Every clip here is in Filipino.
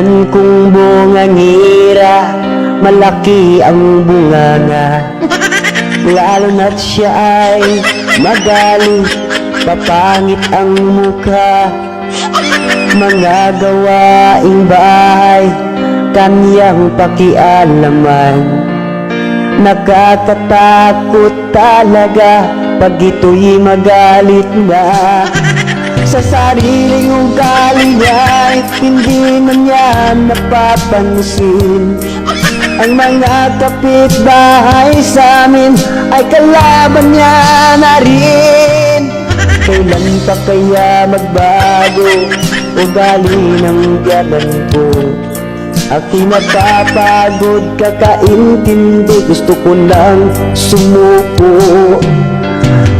Biyanan kong bungangira Malaki ang bunganga Lalo na't siya ay magaling Papangit ang mukha. Mga gawaing bahay Kanyang pakialaman. Nakakatakot talaga Pag ito'y magalit na Sa sariling ugali niya Hindi na niya napapansin. Ang mga kapitbahay sa amin Ay kalaban niya na rin. Kailan pa kaya magbago Ugali ng biyanan ko? Ako'y napapagod kakaintindi. Gusto ko lang sumuko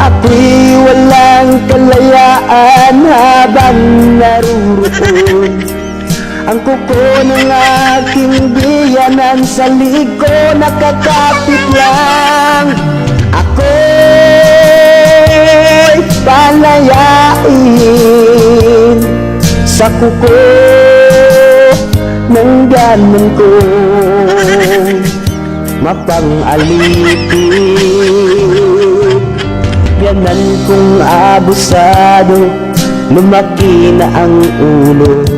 Ako'y walang kalayaan habang naruroon Ang kuko ng aking biyanan sa liko nakakapit lang. Ako'y palayain sa kuko ng ganon ko. Mapang-alipin Yanan kong abusado Lumaki na ang ulo.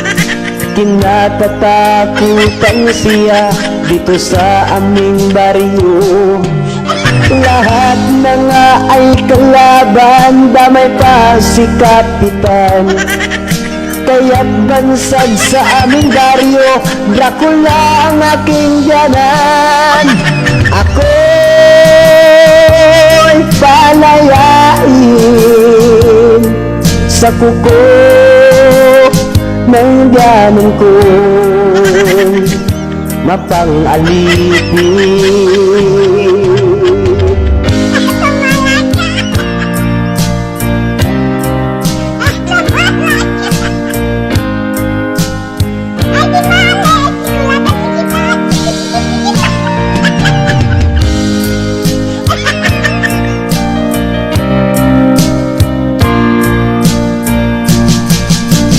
Kinatatakutan siya dito sa aming baryo. Lahat na nga ay kalaban Damay pa si Kapitan. Kaya't bansag sa aming baryo Dracula ang aking biyanan. Ako'y palayain Sa kuko ng biyanan ko Mapang-alipin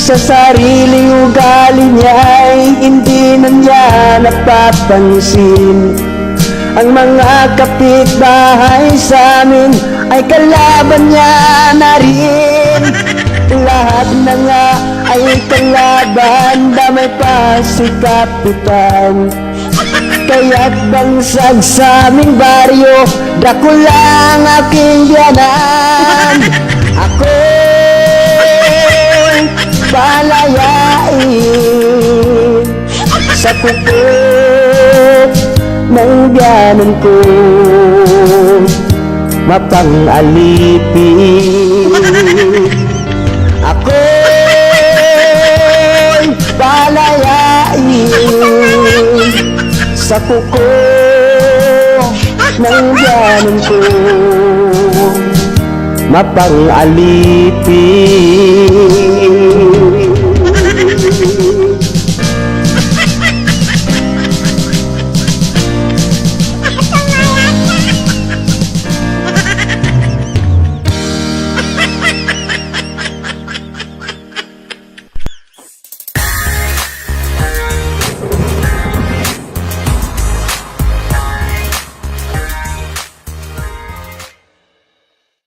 Sa sariling ugali niya ay hindi na niya napapansin. Ang mga kapitbahay sa amin ay kalaban niya na rin. Lahat na nga ay kalaban, damay pa si Kapitan. Kaya't bansag sa aming baryo, dako lang aking biyanan. Ako'y sa kuko ng biyanan ko. Mapang-alipin. Ako'y palayain sa kuko ng biyanan ko. Mapang-alipin